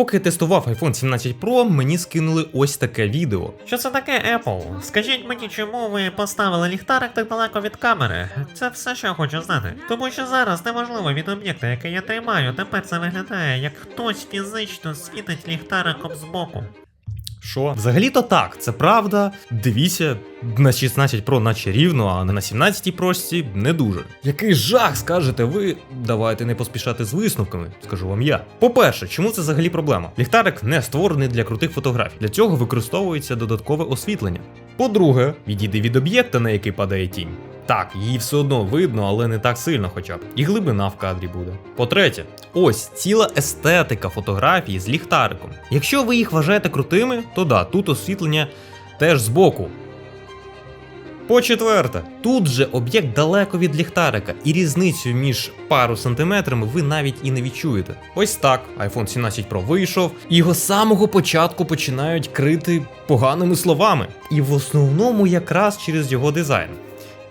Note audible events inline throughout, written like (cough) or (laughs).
Поки тестував iPhone 17 Pro, мені скинули ось таке відео. Що це таке Apple? Скажіть мені, чому ви поставили ліхтарик так далеко від камери? Це все, що я хочу знати. Тому що зараз неможливо від об'єкта, який я тримаю, тепер це виглядає, як хтось фізично світить ліхтариком збоку. Що? Взагалі-то так, це правда. Дивіться, на 16 Pro наче рівно, а на 17 прості не дуже. Який жах, скажете ви? Давайте не поспішати з висновками, скажу вам я. По-перше, чому це взагалі проблема? Ліхтарик не створений для крутих фотографій. Для цього використовується додаткове освітлення. По-друге, відійди від об'єкта, на який падає тінь. Так, її все одно видно, але не так сильно хоча б. І глибина в кадрі буде. По-третє, ось ціла естетика фотографії з ліхтариком. Якщо ви їх вважаєте крутими, то да, тут освітлення теж збоку. По четверте, тут же об'єкт далеко від ліхтарика, і різницю між пару сантиметрами ви навіть і не відчуєте. Ось так, iPhone 17 Pro вийшов, і його з самого початку починають крити поганими словами. І в основному якраз через його дизайн.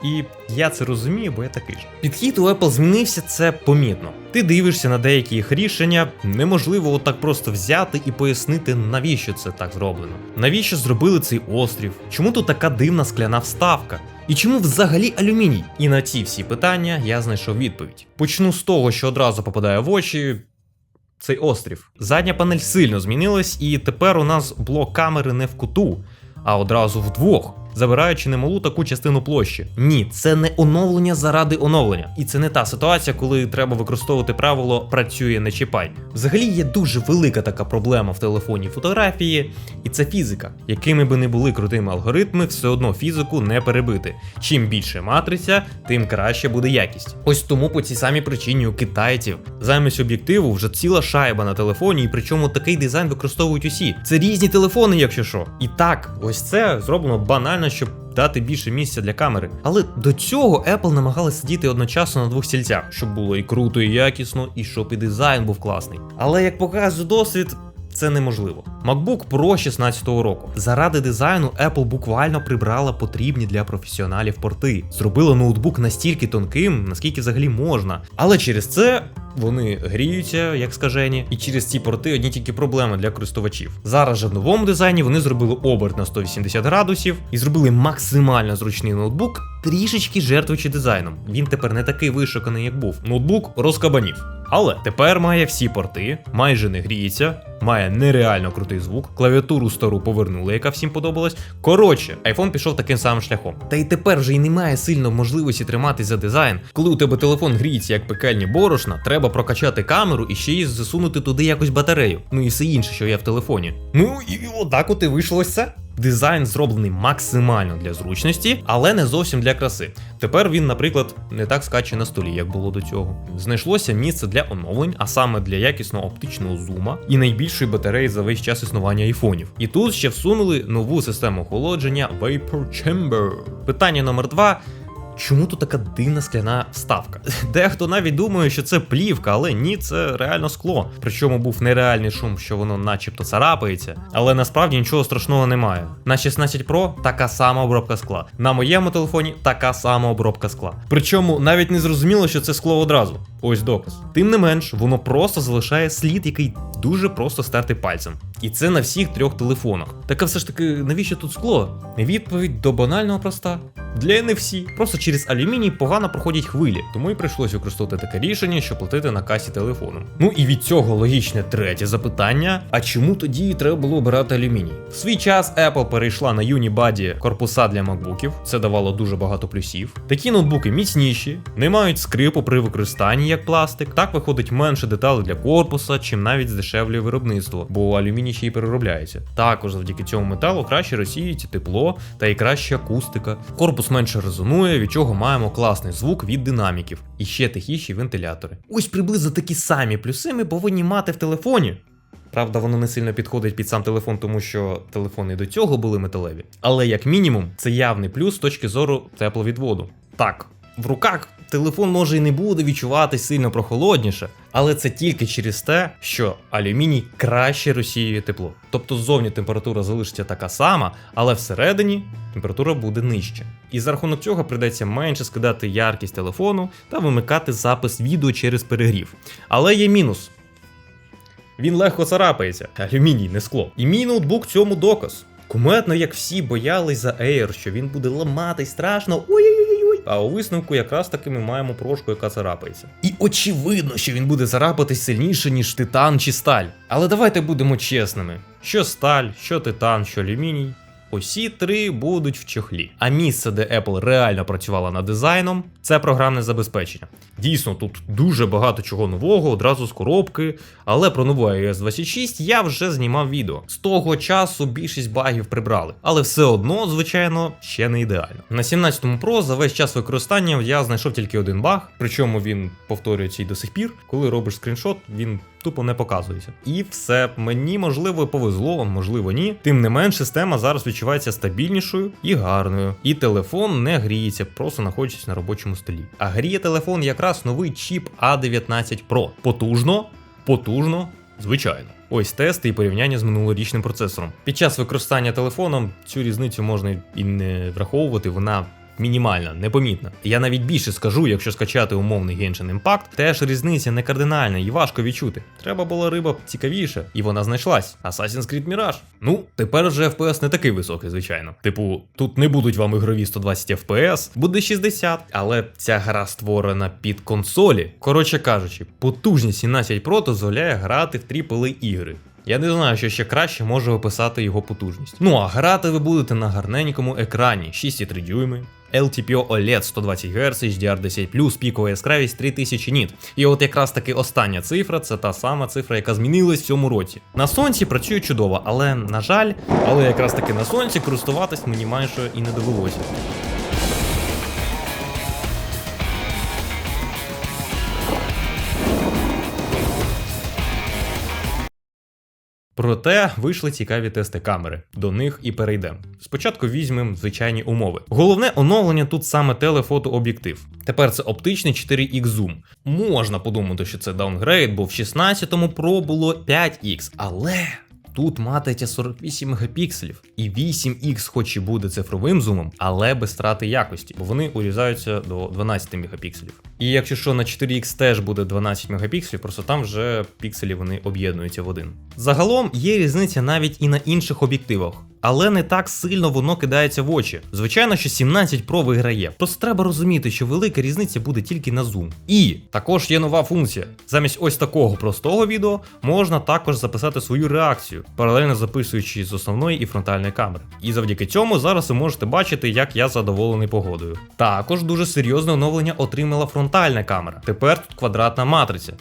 І я це розумію, бо я такий ж. Підхід у Apple змінився, це помітно. Ти дивишся на деякі їх рішення, неможливо отак просто взяти і пояснити, навіщо це так зроблено. Навіщо зробили цей острів? Чому тут така дивна скляна вставка? І чому взагалі алюміній? І на ці всі питання я знайшов відповідь. Почну з того, що одразу попадає в очі. Цей острів. Задня панель сильно змінилась, і тепер у нас блок камери не в куту, а одразу вдвох забираючи немалу таку частину площі. Ні, це не оновлення заради оновлення. І це не та ситуація, коли треба використовувати правило працює не чіпай. Взагалі є дуже велика така проблема в телефоні фотографії, і це фізика. Якими би не були крутими алгоритми, все одно фізику не перебити. Чим більше матриця, тим краще буде якість. Ось тому по цій самій причині у китайців замість об'єктиву вже ціла шайба на телефоні, і причому такий дизайн використовують усі. Це різні телефони, якщо що. І так, ось це зроблено банально щоб дати більше місця для камери. Але до цього Apple намагалася сидіти одночасно на двох стільцях, щоб було і круто, і якісно, і щоб і дизайн був класний. Але як показує досвід. Це неможливо. MacBook Pro 16-го року. Заради дизайну Apple буквально прибрала потрібні для професіоналів порти. Зробила ноутбук настільки тонким, наскільки взагалі можна. Але через це вони гріються, як скажені, і через ці порти одні тільки проблеми для користувачів. Зараз же в новому дизайні вони зробили оберт на 180 градусів і зробили максимально зручний ноутбук, трішечки жертвуючи дизайном. Він тепер не такий вишуканий, як був. Ноутбук розкабанів. Але тепер має всі порти, майже не гріється, має нереально крутий звук, клавіатуру стару повернули, яка всім подобалась. Коротше, iPhone пішов таким самим шляхом. Та й тепер вже й немає сильно можливості триматись за дизайн. Коли у тебе телефон гріється як пекельні борошна, треба прокачати камеру і ще й засунути туди якось батарею. Ну і все інше, що є в телефоні. Ну і отак от і вийшло це. Дизайн зроблений максимально для зручності, але не зовсім для краси. Тепер він, наприклад, не так скаче на столі, як було до цього. Знайшлося місце для оновлень, а саме для якісного оптичного зума і найбільшої батареї за весь час існування айфонів. І тут ще всунули нову систему охолодження Vapor Chamber. Питання номер два. Чому тут така дивна скляна вставка? (laughs) Дехто навіть думає, що це плівка, але ні, це реально скло. Причому був нереальний шум, що воно начебто царапається, але насправді нічого страшного немає. На 16 Pro така сама обробка скла. На моєму телефоні така сама обробка скла. Причому навіть не зрозуміло, що це скло одразу. Ось доказ. Тим не менш, воно просто залишає слід, який дуже просто стерти пальцем. І це на всіх трьох телефонах. Так а все ж таки, навіщо тут скло? Відповідь до банального проста. Для NFC. Просто через алюміній погано проходять хвилі, тому і прийшлось використовувати таке рішення, щоб платити на касі телефону. Ну і від цього логічне третє запитання: а чому тоді треба було обирати алюміній? В свій час Apple перейшла на Unibody корпуса для макбуків, це давало дуже багато плюсів. Такі ноутбуки міцніші, не мають скрипу при використанні як пластик. Так виходить менше деталей для корпуса, чим навіть здешевлює виробництво, бо алюміній ще й переробляється. Також завдяки цьому металу краще розсіюється тепло та й краща акустика. Корпус менше резонує, від чого маємо класний звук від динаміків і ще тихіші вентилятори. Ось приблизно такі самі плюси ми повинні мати в телефоні. Правда, воно не сильно підходить під сам телефон, тому що телефони до цього були металеві. Але як мінімум, це явний плюс з точки зору тепловідводу. Так, в руках телефон може і не буде відчуватись сильно прохолодніше, але це тільки через те, що алюміній краще розсіює тепло. Тобто ззовні температура залишиться така сама, але всередині температура буде нижча. І за рахунок цього прийдеться менше скидати яркість телефону та вимикати запис відео через перегрів. Але є мінус. Він легко царапається, алюміній, не скло. І мій ноутбук цьому доказ. Куметно, як всі боялись за Air, що він буде ламатись страшно. Ой-ой-ой. А у висновку якраз таки ми маємо прошку, яка царапається. І очевидно, що він буде царапатись сильніше, ніж титан чи сталь. Але давайте будемо чесними: що сталь, що титан, що алюміній. Усі три будуть в чохлі. А місце, де Apple реально працювала над дизайном, це програмне забезпечення. Дійсно, тут дуже багато чого нового, одразу з коробки. Але про нову iOS 26 я вже знімав відео. З того часу більшість багів прибрали, але все одно, звичайно, ще не ідеально. На 17 Pro за весь час використання я знайшов тільки один баг, причому він повторюється і до сих пір. Коли робиш скріншот, він тупо не показується. І все мені можливо повезло, можливо, ні. Тим не менш, система зараз відчувається стабільнішою і гарною. І телефон не гріється, просто знаходячись на робочому столі. А гріє телефон якраз новий чіп A19 Pro. Потужно, потужно, звичайно. Ось тести і порівняння з минулорічним процесором. Під час використання телефоном цю різницю можна і не враховувати, вона мінімальна, непомітна. Я навіть більше скажу, якщо скачати умовний Genshin Impact, теж різниця не кардинальна і важко відчути. Треба була риба цікавіше, і вона знайшлась. Assassin's Creed Mirage. Ну, тепер вже FPS не такий високий, звичайно. Типу, тут не будуть вам ігрові 120 FPS, буде 60, але ця гра створена під консолі. Коротше кажучи, потужність 17 Pro дозволяє грати в AAA ігри. Я не знаю, що ще краще може описати його потужність. Ну а грати ви будете на гарненькому екрані 6,3 дюйми. LTPO OLED 120 Гц, HDR10+, пікова яскравість 3000 ніт. І от якраз таки остання цифра це та сама цифра, яка змінилась в цьому році. На сонці працює чудово, але на жаль, але якраз таки на сонці користуватись мені майже і не довелося. Проте вийшли цікаві тести камери. До них і перейдемо. Спочатку візьмемо звичайні умови. Головне оновлення тут саме телефотооб'єктив. Тепер це оптичний 4X зум. Можна подумати, що це даунгрейд, бо в 16-му Pro було 5X, але. Тут матиметься 48 мегапікселів, і 8X хоч і буде цифровим зумом, але без страти якості, бо вони урізаються до 12 мегапікселів. І якщо що на 4X теж буде 12 мегапікселів, просто там вже пікселі вони об'єднуються в один. Загалом є різниця навіть і на інших об'єктивах. Але не так сильно воно кидається в очі. Звичайно, що 17 Pro виграє. Просто треба розуміти, що велика різниця буде тільки на зум. І також є нова функція. Замість ось такого простого відео можна також записати свою реакцію, паралельно записуючи з основної і фронтальної камери. І завдяки цьому зараз ви можете бачити, як я задоволений погодою. Також дуже серйозне оновлення отримала фронтальна камера. Тепер тут квадратна матриця.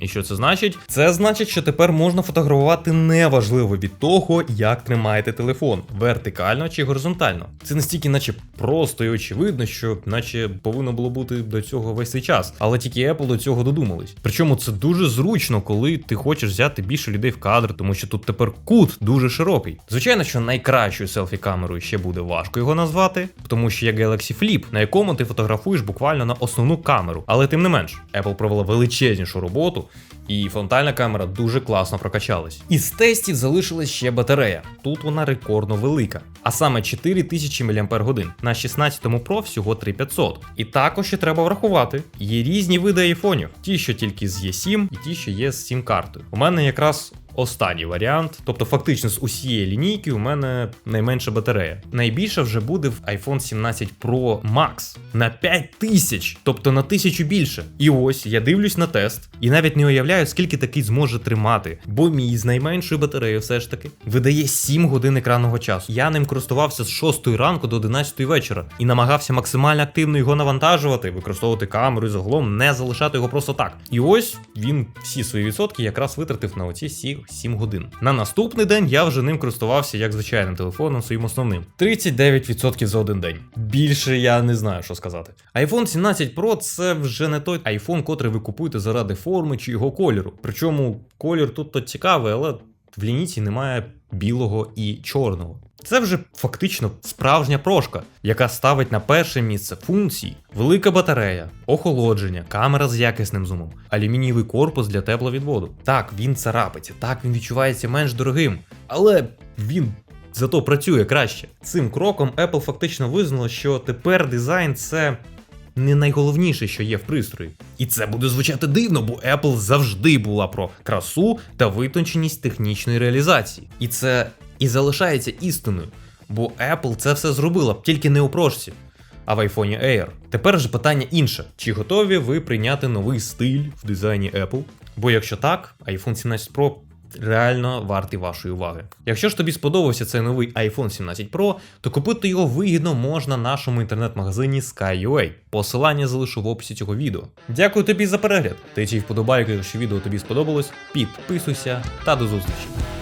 І що це значить? Це значить, що тепер можна фотографувати неважливо від того, як тримаєте телефон, вертикально чи горизонтально. Це настільки, наче просто і очевидно, що наче повинно було бути до цього весь цей час. Але тільки Apple до цього додумались. Причому це дуже зручно, коли ти хочеш взяти більше людей в кадр, тому що тут тепер кут дуже широкий. Звичайно, що найкращою селфі-камерою ще буде важко його назвати, тому що є Galaxy Flip, на якому ти фотографуєш буквально на основну камеру. Але тим не менш, Apple провела величезнішу роботу. І фронтальна камера дуже класно прокачалась. Із тестів залишилась ще батарея. Тут вона рекордно велика. А саме 4000 мАч. На 16 Pro всього 3500. І також ще треба врахувати: є різні види айфонів: ті, що тільки з Є7, і ті, що є з сім картою. У мене якраз. Останній варіант, тобто фактично з усієї лінійки у мене найменша батарея. Найбільша вже буде в iPhone 17 Pro Max на 5000, тобто на 1000 більше. І ось я дивлюсь на тест і навіть не уявляю, скільки такий зможе тримати. Бо мій з найменшою батареєю все ж таки видає 7 годин екранного часу. Я ним користувався з 6 ранку до 11 вечора і намагався максимально активно його навантажувати, використовувати камеру і загалом не залишати його просто так. І ось він всі свої відсотки якраз витратив на оці всі 7 годин. На наступний день я вже ним користувався як звичайним телефоном своїм основним. 39% за один день. Більше я не знаю, що сказати. iPhone 17 Pro це вже не той iPhone, котрий ви купуєте заради форми чи його кольору. Причому колір тут то цікавий, але в лініці немає білого і чорного. Це вже фактично справжня прошка, яка ставить на перше місце функції, велика батарея, охолодження, камера з якісним зумом, алюмінієвий корпус для тепловідводу. Так, він царапиться, так він відчувається менш дорогим, але він. Зато працює краще. Цим кроком Apple фактично визнала, що тепер дизайн це не найголовніше, що є в пристрої. І це буде звучати дивно, бо Apple завжди була про красу та витонченість технічної реалізації. І це і залишається істиною. Бо Apple це все зробила, тільки не у прошці, а в iPhone Air. Тепер же питання інше: чи готові ви прийняти новий стиль в дизайні Apple? Бо якщо так, iPhone 17 Pro реально вартий вашої уваги. Якщо ж тобі сподобався цей новий iPhone 17 Pro, то купити його вигідно можна в нашому інтернет-магазині Sky.ua. Посилання залишу в описі цього відео. Дякую тобі за перегляд. Та й вподобайки, якщо відео тобі сподобалось, підписуйся та до зустрічі.